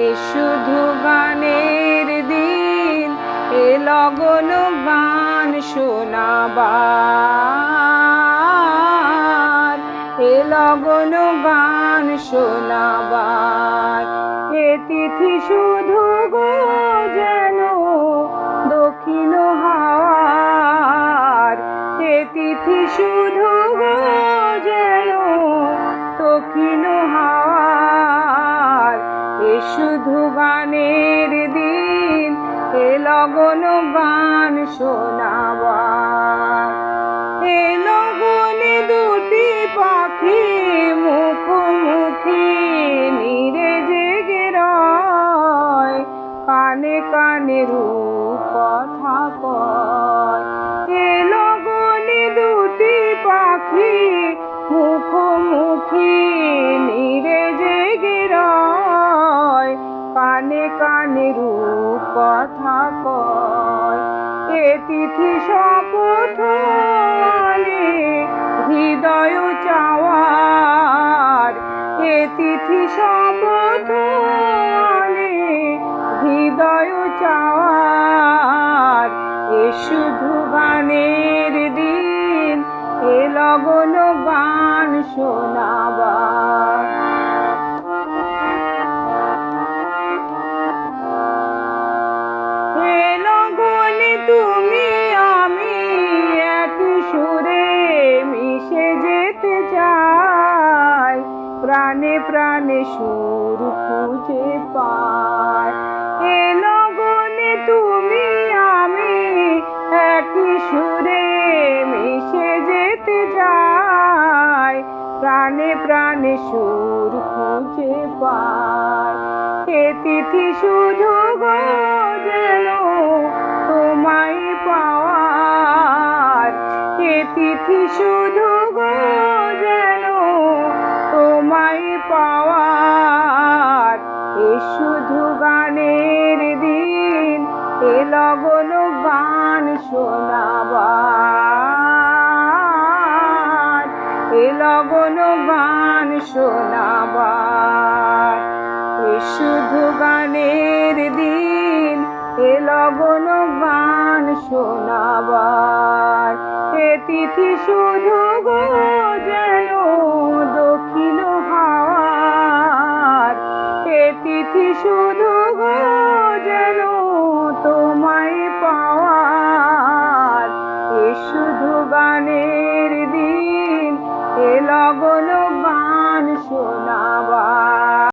এ শুধু গানের দিন, এ লগন গান শোনাবার, এ লগন গান শোনাবার। এ তিথি শুধু গো যেন দক্ষিণ হাওয়ার, এ তিথি শুধু গো যেন দক্ষিণ হাওয়ার। শুধু গানের দিন, এ লগন গান শোনাবার এ লগনে দুটি পাখি মুখোমুখি নিরে জেগে রয়, কানে কানে রূপ কথা কয়। এ লগনে দুটি পাখি মুখোমুখি কানে কানে রূপ কথা কয়। এ তিথি শপথ আনে হৃদয় চাওয়ার। এ তিথি শপথ আনে হৃদয় চাওয়ার। এ শুধু গানের দিন, এ লগন গান শোনাবার। প্রাণে প্রাণে সুর খুঁজে পাই হে লগনে তুমি আমি এক সুরে মিশে যেতে চাই। প্রাণে প্রাণে সুর খুঁজে পাই এ তিথি শুধু গো যেন তোমায় পাওয়ার। এ তিথি শুধু গো যেন তোমায় পাওয়ার। এ শুধু গানের দিন, এ লগন গান শোনাবার। এ লগন গান শোনাবার। এ শুধু গানের দিন, এ লগন গান শোনাবার। এ তিথি শুধু গো যেন দক্ষিণ শুধু যেন তোমায় পাওয়ার। এ শুধু গানের দিন এ লগন গান শোনা